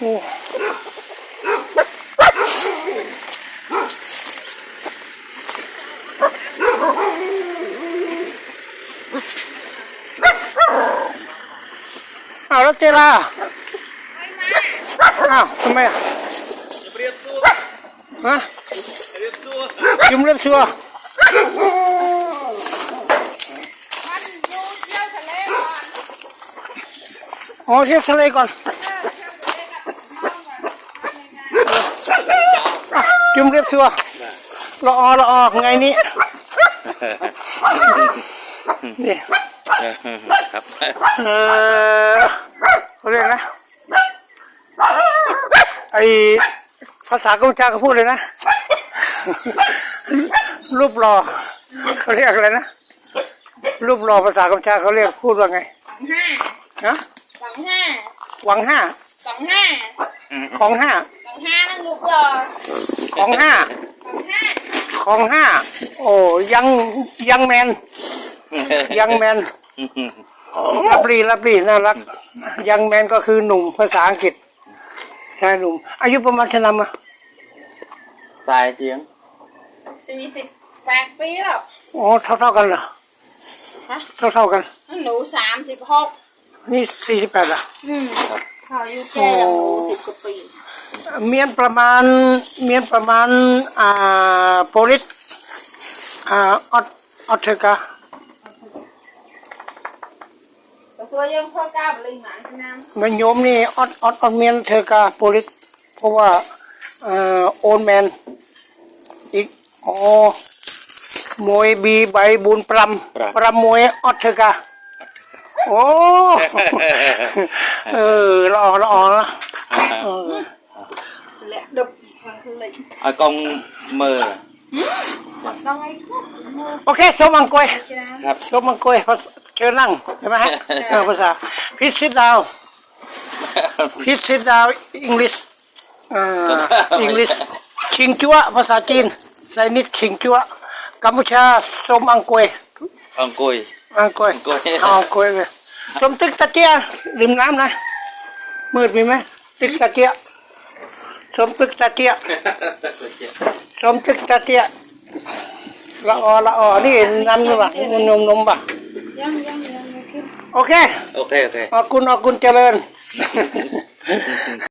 โอ้เอาแล้วเจล่าอ้าวทำไมอะเรียบซัวฮะเรียบซัวยุมเล็บชัวมันอยู่เที่ยวทะเลก่อนอ๋อเทียบทะเลก่อน จุ่มเรียบชัวละออละออไงนี่นี่ครับเออเขาเรียกนะไอภาษากัมพูชาเขาพูดเลยนะ รูปหล่อเขาเรียกอะไรนะ รูปหล่อภาษากัมพูชาเขาเรียกพูดว่าไงสองห้าฮะสองห้าหวังห้าสองห้า ของห้า สองห้านั่นลูกหรอของห้าสองห้าของห้า โอ้ยังยังแมน ยังแมนรับรีรับรีน่ารัก ยังแมนก็คือหนุ่มภาษาอังกฤษชายหนุ่ม อายุประมาณเท่านั้นมาตายเจียงสี่สิบแปดปีแล้วโอ้เท่าเท่าๆกันเหรอฮะเท่าเท่าๆกัน หนูสามสิบหกนี่สี่สิบแปดอะ อืมเขาอายุแก่ยังหนูสิบกว่าปีเมียนประมาณเมียนประมาณอ่าโพลิสอ่าออตออตเทกาแต่ตัวยังพ่อกล้าบเลยหมาที่น้เมันโยมนี่ออตออตออตเมียนเทกาโพลิสเพราะว่าเอ่อโอนแมนอีกอ๋อมวยบีใบบุญปรำปรำมวยออตเทกาโอ้ เออละออละออละเออำและดบฟัง เลยอากงเมื่อต้องไอ้พวกมือโอเคชมอังกวยใช่ไหมครับชมอังกวยภาษาเชิญนั่งใช่ไหมฮะเออภาษาพิซิดาวพิซิดาวอังกฤษเอ่ออังกฤษชิงจัวภาษาจีนไซนิดชิงจัวกัมพูชาสมอังกวยอังกุยอังกวยอังกวยเอาอังกวยเลยสมตึกตะเกียริมน้ำนะมืดมีไหมตึกตะเกีย สมตึกตะเกียสมตึกตะเกียละออละออนี่น้ำนี่ป่ะนมนมป่ะยังยังยังไม่ขึ้นโอเค โอเค โอเคขอบคุณขอบคุณเจริญ